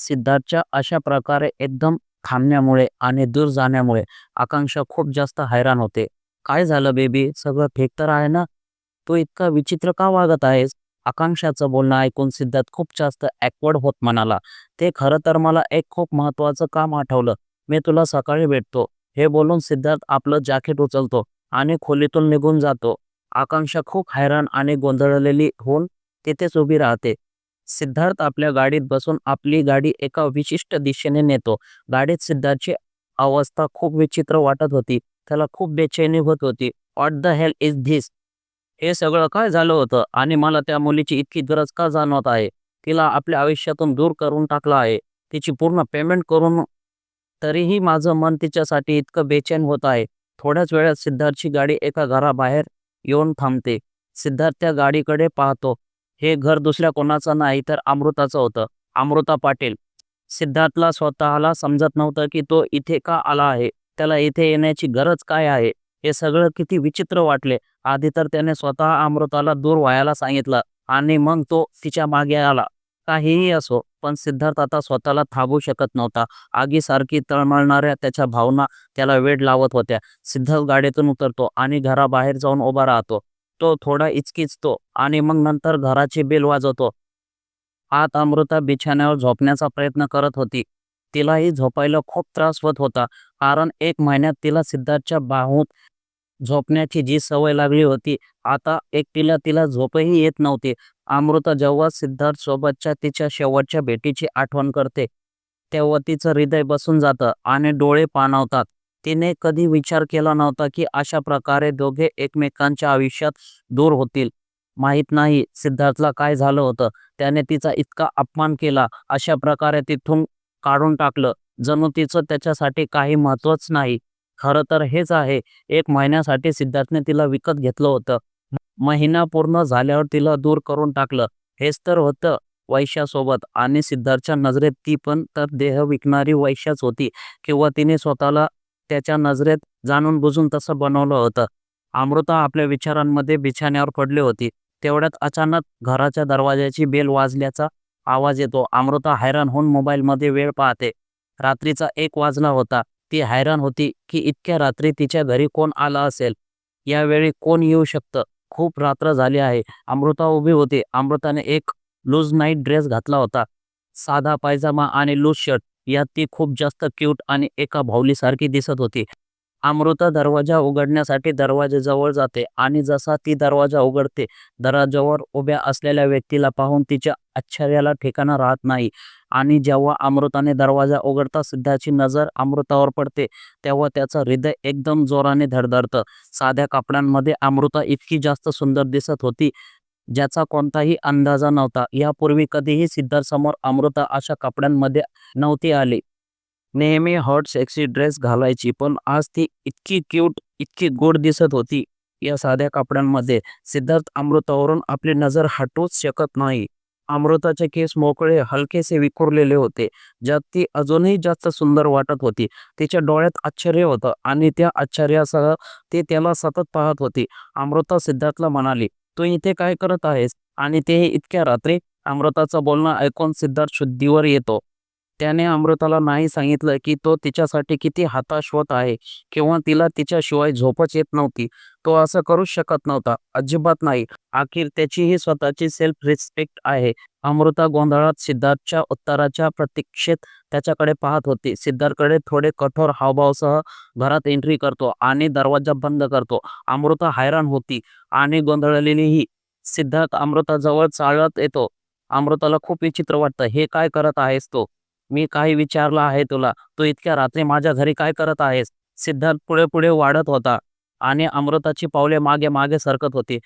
सिद्धार्थच्या अशा प्रकारे एकदम थांबण्यामुळे आणि दूर जाण्यामुळे आकांक्षा खूप जास्त हैराण होते. "काय झालं बेबी? सगळं ठीक तर आहे ना? तू इतका विचित्र का वागत आहेस?" आकांक्षाचं बोलणं ऐकून सिद्धार्थ खूप जास्त ॲकवर्ड होत म्हणाला, "ते खरं तर मला एक खूप महत्वाचं काम आठवलं. मी तुला सकाळी भेटतो." हे बोलून सिद्धार्थ आपलं जॅकेट उचलतो आणि खोलीतून निघून जातो. आकांक्षा खूप हैराण आणि गोंधळलेली होऊन तिथेच उभी राहते. सिद्धार्थ आपल्या गाडीत बसून आपली गाडी एका विशिष्ट दिशेने नेतो. गाडीत सिद्धार्थची अवस्था खूप विचित्र वाटत होती. त्याला खूप बेचैनी होत होती. "What the hell is this? हे सगळं काय झालं होतं? आणि मला त्या मुलीची इतकी गरज का जाणवत आहे? तिला आपल्या आयुष्यातून दूर करून टाकलं आहे. तिची पूर्ण पेमेंट करून तरीही माझं मन तिच्यासाठी इतकं बेचैन होत आहे." थोड्याच वेळात सिद्धार्थची गाडी एका घराबाहेर येऊन थांबते. सिद्धार्थ त्या गाडीकडे पाहतो. हे घर दुसऱ्या कोणाचं नाही तर अमृताचं होतं. अमृता पाटील. सिद्धार्थला स्वतःला समजत नव्हतं की तो इथे का आला आहे? त्याला इथे येण्याची गरज काय आहे? हे सगळं किती विचित्र वाटले. आधी तर त्याने स्वतः अमृताला दूर व्हायला सांगितलं आणि मग तो तिच्यामागे आला. काहीही असो, पण सिद्धार्थ आता स्वतःला थांबू शकत नव्हता. आगीसारखी तळमळणाऱ्या त्याच्या भावना त्याला वेड लावत होत्या. सिद्धार्थ गाडीतून उतरतो आणि घराबाहेर जाऊन उभा राहतो. तो थोडा इचकिचतो आणि मग नंतर घराची बेल वाजवतो. आत अमृता बिछाण्यावर झोपण्याचा प्रयत्न करत होती. तिलाही झोपायला खूप त्रास होत होता. कारण एक महिन्यात तिला सिद्धार्थच्या बाहूत झोपण्याची जी सवय लागली होती, आता एकटीला तिला झोपही येत नव्हती. अमृता जेव्हा सिद्धार्थ सोबतच्या तिच्या शेवटच्या भेटीची आठवण करते, तेव्हा तिचं हृदय बसून जातं आणि डोळे पाणावतात. तिने कधी विचार केला नव्हता की अशा प्रकारे दोघे एकमेकांच्या आयुष्यात दूर होतील. माहीत नाही सिद्धार्थला काय झालं होतं. त्याने तिचा इतका अपमान केला, अशा प्रकारे तिथून काढून टाकलं, जणू तिचं त्याच्यासाठी काही महत्त्वच नाही. खरं तर हेच आहे. एक महिन्यासाठी सिद्धार्थने तिला विकत घेतलं होतं. महिना पूर्ण झाल्यावर तिला दूर करून टाकलं. हेच तर होतं वैशासोबत आणि सिद्धार्थच्या नजरेत ती पण तर देह विकणारी वैश्याच होती किंवा तिने स्वतःला त्याच्या नजरेत जाणून-बुजून तसं बनवलं होतं. अमृता आपल्या विचारांमध्ये बिछाण्यावर पडली होती. तेवढ्यात अचानक घराच्या दरवाजाची बेल वाजल्याचा आवाज येतो. अमृता हैराण होऊन मोबाईलमध्ये वेळ पाहते. रात्रीचा एक वाजला होता. ती हैराण होती की इतक्या रात्री तिच्या घरी कोण आला असेल? यावेळी कोण येऊ शकतं? खूप रात्र झाली आहे. अमृता उभी होती. अमृताने एक लूज नाईट ड्रेस घातला होता. साधा पायजामा आणि लूज शर्ट. यात ती खूप जास्त क्यूट आणि एका भाऊलीसारखी दिसत होती. अमृता दरवाजा उघडण्यासाठी दरवाजाजवळ जाते आणि जसा ती दरवाजा उघडते, दरवाजावर उभ्या असलेल्या व्यक्तीला पाहून तिच्या आश्चर्याला ठिकाणा राहत नाही. आणि जेव्हा अमृताने दरवाजा उघडता सिद्धाची नजर अमृतावर पडते, तेव्हा त्याचं हृदय एकदम जोराने धडधडतं. साध्या कपड्यांमध्ये अमृता इतकी जास्त सुंदर दिसत होती, ज्याचा कोणताही अंदाजा नव्हता. यापूर्वी कधीही सिद्धार्थसमोर अमृता अशा कपड्यांमध्ये नव्हती आली. नेहमी हॉट सेक्सी ड्रेस घालायची, पण आज ती इतकी क्यूट, इतकी गोड दिसत होती या साध्या कपड्यांमध्ये. सिद्धार्थ अमृतावरून आपली नजर हटवूच शकत नाही. अमृताचे केस मोकळे, हलकेसे विखुरलेले होते, ज्यात ती अजूनही जास्त सुंदर वाटत होती. तिच्या डोळ्यात आश्चर्य होतं आणि त्या आश्चर्यासह ती त्याला सतत पाहत होती. अमृता सिद्धार्थला म्हणाली, "तू इथे काय करत आहेस? आणि तेही इतक्या रात्री?" अमृताचं बोलणं ऐकून सिद्धार्थ शुद्धीवर येतो. त्याने अमृताला नाही सांगितलं की तो तिच्यासाठी किती हताश होत आहे किंवा तिला तिच्याशिवाय झोपच येत नव्हती. तो असं करूच शकत नव्हता. अजिबात नाही. अखेर त्याचीही स्वतःची सेल्फ रिस्पेक्ट आहे. अमृता गोंधळात सिद्धार्थच्या उत्तराच्या प्रतीक्षेत त्याच्याकडे पाहत होती. सिद्धार्थकडे थोडे कठोर हावभावसह घरात एंट्री करतो आणि दरवाजा बंद करतो. अमृता हैराण होती आणि गोंधळलेलीही. सिद्धार्थ अमृताजवळ चालत येतो. अमृताला खूप विचित्र वाटतं. "हे काय करत आहेस तो मी काही विचारलं आहे तुला? तू इतक्या रात्री माझ्या घरी काय करत आहेस?" सिद्धार्थ पुढे-पुढे वाढत होता आणि अमृताची पावले मागे-मागे सरकत होती.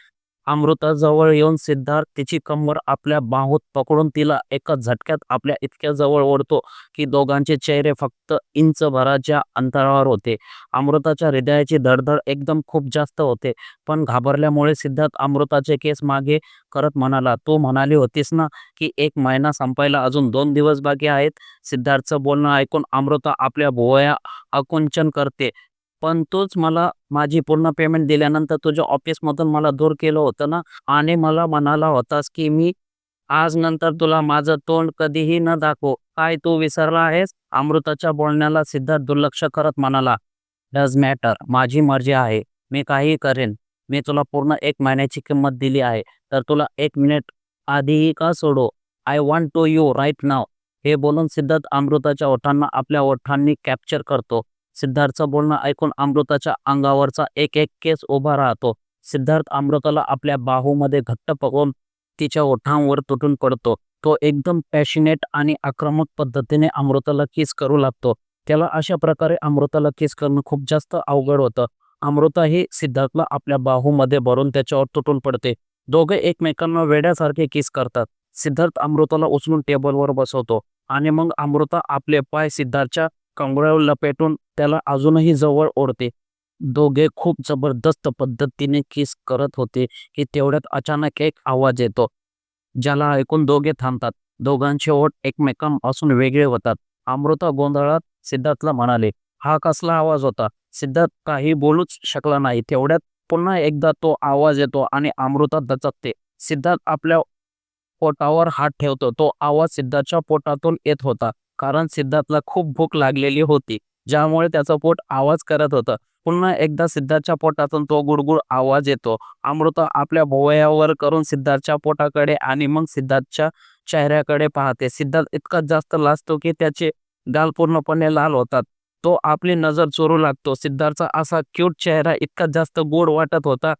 अमृताजवळ येऊन सिद्धार्थ तिची कंबर आपल्या बाहूत पकडून तिला एका झटक्यात आपल्या इतक्या जवळ ओढतो की दोघांचे चेहरे फक्त इंचभराच्या अंतरावर होते. अमृताच्या हृदयाची धडधड एकदम खूप जास्त होते. पण घाबरल्यामुळे सिद्धार्थ अमृताचे केस मागे करत म्हणाला, "तू म्हणाली होतीस ना की एक महिना संपायला अजून दोन दिवस बाकी आहेत?" सिद्धार्थचं बोलणं ऐकून अमृता आपल्या भुवया आकुंचन करते. "पण तूच मला माझी पूर्ण पेमेंट दिल्यानंतर तुझ्या ऑफिसमधून मला दूर केलं होतं ना? आणि मला म्हणाला होतास की मी आज नंतर तुला माझं तोंड कधीही न दाखव. काय तू विसरला आहेस? अमृताच्या बोलण्याला सिद्धार्थ दुर्लक्ष करत म्हणाला डज मॅटर माझी मर्जी आहे. मी काही करेन. मी तुला पूर्ण एक महिन्याची किंमत दिली आहे. तर तुला एक मिनिट आधीही का सोडो? I want to you write नाव हे बोलून सिद्धार्थ अमृताच्या ओठांना आपल्या ओठांनी कॅप्चर करतो. सिद्धार्थचं बोलणं ऐकून अमृताच्या अंगावरचा एक एक केस उभा राहतो. सिद्धार्थ अमृताला आपल्या बाहूमध्ये घट्ट पकवून तिच्या ओठांवर तुटून पडतो. तो एकदम पॅशनेट आणि आक्रमक पद्धतीने अमृताला किस करू लागतो. त्याला अशा प्रकारे अमृताला किस करणं खूप जास्त अवघड होतं. अमृता ही सिद्धार्थला आपल्या बाहूमध्ये भरून त्याच्यावर तुटून पडते. दोघे एकमेकांना वेड्यासारखे किस करतात. सिद्धार्थ अमृताला उचलून टेबलवर बसवतो आणि मग अमृता आपले पाय सिद्धार्थच्या कंगळ्यावर लपेटून त्याला अजूनही जवळ ओढते. दोघे खूप जबरदस्त पद्धतीने किस करत होते की तेवढ्यात अचानक एक आवाज येतो. ज्याला ऐकून दोघे थांबतात. दोघांचे ओठ एकमेकांपासून वेगळे होतात. अमृता गोंधळात सिद्धार्थला म्हणाले हा कसला आवाज होता? सिद्धार्थ काही बोलूच शकला नाही. तेवढ्यात पुन्हा एकदा तो आवाज येतो आणि अमृता दचकते. सिद्धार्थ आपल्या पोटावर हात ठेवतो. तो आवाज सिद्धार्थच्या पोटातून येत होता. कारण सिद्धार्थला खूप भूक लागलेली होती ज्यामुळे त्याचं पोट आवाज करत होतं. पुन्हा एकदा सिद्धार्थच्या पोटातून तो गुडगुड आवाज येतो. अमृता आपल्या भोवयावर करून सिद्धार्थच्या पोटाकडे आणि मग सिद्धार्थच्या चेहऱ्याकडे पाहते. सिद्धार्थ इतका जास्त लाजतो की त्याचे गाल पूर्णपणे लाल होतात. तो आपली नजर चोरू लागतो. सिद्धार्थचा असा क्यूट चेहरा इतका जास्त गोड वाटत होता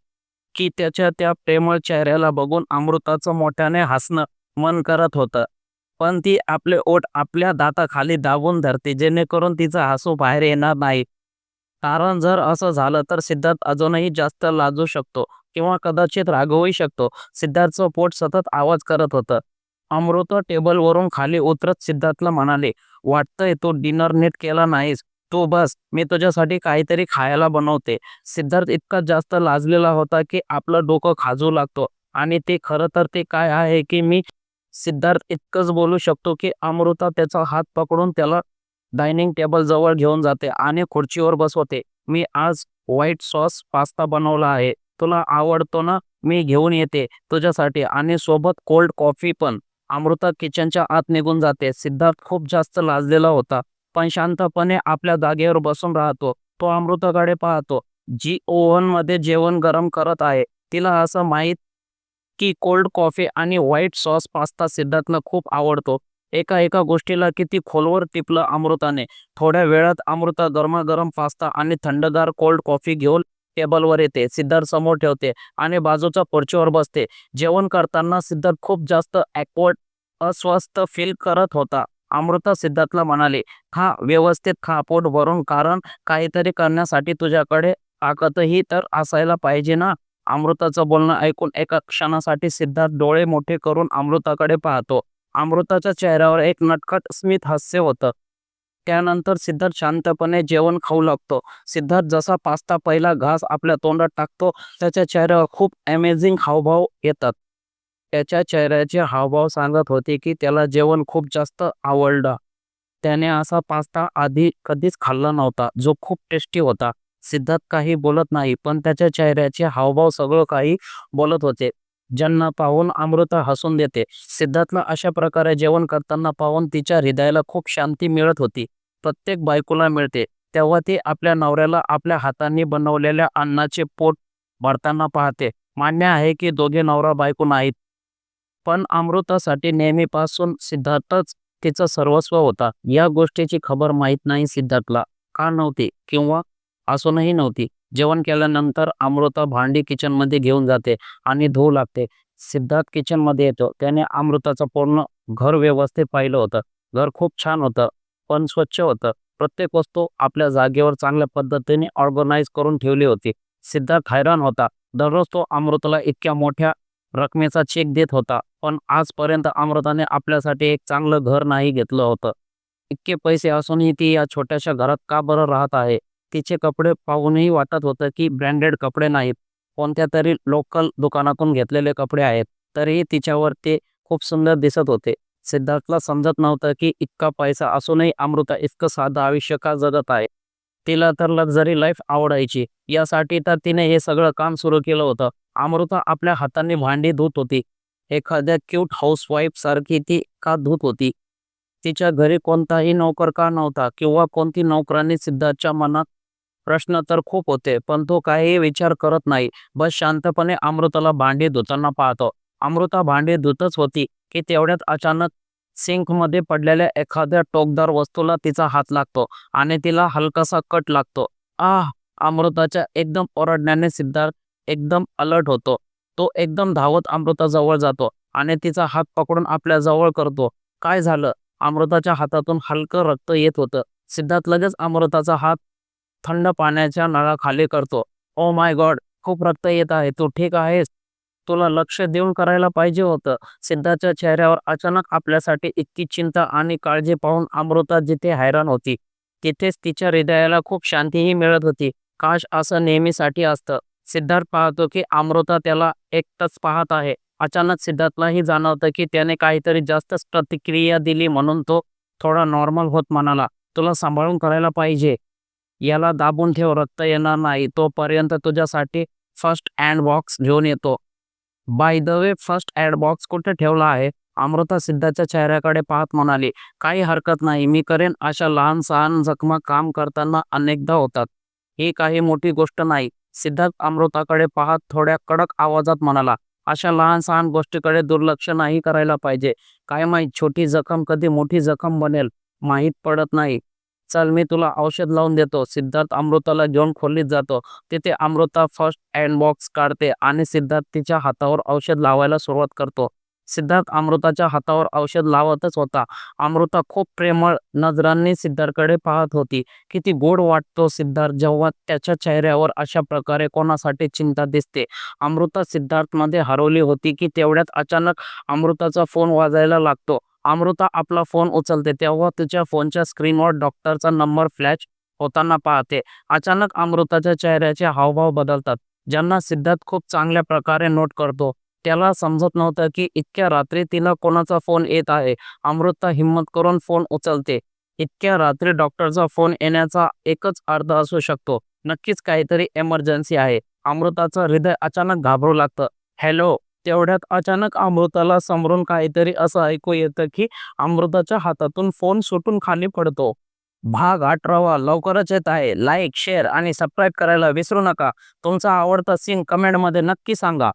की त्याच्या त्या प्रेमळ चेहऱ्याला बघून अमृताचं मोठ्याने हसणं मन करत होतं. पण ती आपले ओठ आपल्या दाताखाली दाबून धरते जेणेकरून तिचं हसू बाहेर येणार नाही. कारण जर असं झालं तर सिद्धार्थ अजूनही जास्त लाजू शकतो किंवा कदाचित रागवूही शकतो. सिद्धार्थचं पोट सतत आवाज करत होतं. अमृत टेबलवरून खाली उतरत सिद्धार्थला म्हणाले वाटतंय तू डिनर नीट केला नाहीस. तू बस मी तुझ्यासाठी काहीतरी खायला बनवते. सिद्धार्थ इतका जास्त लाजलेला होता की आपलं डोकं खाजू लागतो. आणि ते खरं तर ते काय आहे की मी सिद्धार्थ इतकंच बोलू शकतो की अमृता त्याचा हात पकडून त्याला डायनिंग टेबल जवळ घेऊन जाते आणि खुर्चीवर बसवते. मी आज व्हाईट सॉस पास्ता बनवला आहे. तुला आवडतो ना? मी घेऊन येते तुझ्यासाठी आणि सोबत कोल्ड कॉफी पण. अमृता किचनच्या आत निघून जाते. सिद्धार्थ खूप जास्त लाजलेला होता पण शांतपणे आपल्या जागेवर बसून राहतो. तो अमृताकडे पाहतो जी ओव्हनमध्ये जेवण गरम करत आहे तिला असं माहीत की कोल्ड कॉफी आणि व्हाईट सॉस पास्ता सिद्धार्थनं खूप आवडतो. एका एका गोष्टीला किती खोलवर टिपलं अमृताने. थोड्या वेळात अमृता गरमागरम पास्ता आणि थंडगार कोल्ड कॉफी घेऊन टेबलवर येते. सिद्धार्थ समोर ठेवते आणि बाजूच्या खुर्चीवर बसते. जेवण करताना सिद्धार्थ खूप जास्त ॲक्वर्ड अस्वस्थ फील करत होता. अमृता सिद्धार्थला म्हणाले खा व्यवस्थित खा पोट भरून कारण काहीतरी करण्यासाठी तुझ्याकडे ताकदही तर असायला पाहिजे ना? अमृताचं बोलणं ऐकून एका क्षणासाठी सिद्धार्थ डोळे मोठे करून अमृताकडे पाहतो. अमृताच्या चेहऱ्यावर एक नटखट स्मित हास्य होतं. त्यानंतर सिद्धार्थ शांतपणे जेवण खाऊ लागतो. सिद्धार्थ जसा पास्ता पहिला घास आपल्या तोंडात टाकतो त्याच्या चेहऱ्यावर खूप अमेझिंग हावभाव येतात. त्याच्या चेहऱ्याचे हावभाव सांगत होते की त्याला जेवण खूप जास्त आवडलं. त्याने असा पास्ता आधी कधीच खाल्ला नव्हता जो खूप टेस्टी होता. सिद्धार्थ काही बोलत नाही पण त्याच्या चेहऱ्याचे हावभाव सगळं काही बोलत होते. ज्यांना पाहून अमृता हसून देते. सिद्धार्थला अशा प्रकारे जेवण करताना पाहून तिच्या हृदयाला खूप शांती मिळत होती. प्रत्येक बायकोला मिळते. तेव्हा ती आपल्या नवऱ्याला आपल्या हातांनी बनवलेल्या अन्नाचे पोट भरताना पाहते. मान्य आहे की दोघे नवरा बायको नाहीत. पण अमृतासाठी नेहमीपासून सिद्धार्थच तिचा सर्वस्व होता. या गोष्टीची खबर माहीत नाही सिद्धार्थला. का नव्हती? किंवा असूनही नव्हती. जेवण केल्यानंतर अमृता भांडी किचनमध्ये घेऊन जाते आणि धुवू लागते. सिद्धार्थ किचनमध्ये येतो. त्याने अमृताचं पूर्ण घर व्यवस्थित पाहिलं होतं. घर खूप छान होतं पण स्वच्छ होतं. प्रत्येक वस्तू आपल्या जागेवर चांगल्या पद्धतीने ऑर्गनाईज करून ठेवली होती. सिद्धार्थ हैराण होता. दररोज तो अमृताला इतक्या मोठ्या रकमेचा चेक देत होता पण आजपर्यंत अमृताने आपल्यासाठी एक चांगलं घर नाही घेतलं होतं. इतके पैसे असूनही ती या छोट्याशा घरात का बरं राहत आहे? तिचे कपडे पाहूनही वाटत होतं की ब्रँडेड कपडे नाहीत. कोणत्या तरी लोकल दुकानातून घेतलेले कपडे आहेत. तरीही तिच्यावर ते खूप सुंदर दिसत होते. सिद्धार्थला समजत नव्हतं की इतका पैसा असूनही अमृता इतकं साधं आयुष्य का जगत आहे. तिला तर लक्झरी लाईफ आवडायची. यासाठी तर तिने हे सगळं काम सुरू केलं होतं. अमृता आपल्या हातांनी भांडी धुत होती. एखाद्या क्यूट हाऊसवाईफ सारखी ती का धुत होती? तिच्या घरी कोणताही नोकर का नव्हता किंवा कोणती नोकरांनी सिद्धार्थच्या मनात प्रश्न तर खूप होते पण तो काहीही विचार करत नाही. बस शांतपणे अमृताला भांडी धुताना पाहतो. अमृता भांडी धुतच होती की तेवढ्यात अचानक सिंकमध्ये पडलेल्या एखाद्या टोकदार वस्तूला तिचा हात लागतो आणि तिला हलकासा कट लागतो. आह! अमृताच्या एकदम ओरडण्याने सिद्धार्थ एकदम अलर्ट होतो. तो एकदम धावत अमृताजवळ जातो आणि तिचा हात पकडून आपल्या जवळ करतो. काय झालं? अमृताच्या हातातून हलकं रक्त येत होतं. सिद्धार्थ लगेच अमृताचा हात थंड पाण्याच्या नळाखाली करतो. ओ माय गॉड खूप रक्त येत आहे. तू ठीक आहेस? तुला लक्ष देऊन करायला पाहिजे होतं. सिद्धाच्या चेहऱ्यावर अचानक आपल्यासाठी इतकी चिंता आणि काळजी पाहून अमृता जिथे हैराण होती तिथेच तिच्या हृदयाला खूप शांतीही मिळत होती. काश असं नेहमीसाठी असतं. सिद्धार्थ पाहतो की अमृता त्याला एकटंच पाहत आहे. अचानक सिद्धार्थलाही जाणवतं की त्याने काहीतरी जास्तच प्रतिक्रिया दिली म्हणून तो थोडा नॉर्मल होत म्हणाला. तुला सांभाळून करायला पाहिजे. याला दाबून ठेव रक्त येणार नाही. तोपर्यंत तुझ्यासाठी फर्स्ट अँड बॉक्स घेऊन येतो. By the way first aid box कुठे ठेवला आहे? अमृता सिद्धाच्या चेहऱ्याकडे पाहत म्हणाली काही हरकत नाही. मी करेन अशा लहान सहान जखमा काम करताना अनेकदा होतात. ही काही मोठी गोष्ट नाही. सिद्धार्थ अमृताकडे पाहत थोड्या कडक आवाजात म्हणाला अशा लहान सहान गोष्टीकडे दुर्लक्ष नाही करायला पाहिजे. काय माहीत छोटी जखम कधी मोठी जखम बनेल. माहीत पडत नाही. चल मी तुला औषध लावून देतो. सिद्धार्थ अमृताला घेऊन खोलीत जातो. तिथे अमृता फर्स्ट अँड बॉक्स काढते आणि सिद्धार्थ तिच्या हातावर औषध लावायला सुरुवात करतो. सिद्धार्थ अमृताच्या हातावर औषध लावतच होता. अमृता खूप प्रेमळ नजरांनी सिद्धार्थकडे पाहत होती. किती गोड वाटतो सिद्धार्थ जेव्हा त्याच्या चेहऱ्यावर अशा प्रकारे कोणासाठी चिंता दिसते. अमृता सिद्धार्थमध्ये हरवली होती की तेवढ्यात अचानक अमृताचा फोन वाजायला लागतो. अमृता आपला फोन उचलते तेव्हा तिच्या फोनच्या स्क्रीनवर डॉक्टरचा नंबर फ्लॅश होताना पाहते. अचानक अमृताच्या चेहऱ्याचे हावभाव बदलतात. ज्यांना सिद्धार्थ खूप चांगल्या प्रकारे नोट करतो. त्याला समजत नव्हतं की इतक्या रात्री तिला कोणाचा फोन येत आहे. अमृता हिंमत करून फोन उचलते. इतक्या रात्री डॉक्टरचा फोन येण्याचा एकच अर्थ असू शकतो. नक्कीच काहीतरी एमर्जन्सी आहे. अमृताचं हृदय अचानक घाबरू लागतं. हॅलो तेवढ्यात अचानक अमृताला समोरून काहीतरी असं ऐकू येतं की अमृताच्या हातातून फोन सुटून खाली पडतो. भाग अठरावा लवकरच येत आहे. लाईक शेअर आणि सबस्क्राईब करायला विसरू नका. तुमचा आवडता सीन कमेंटमध्ये नक्की सांगा.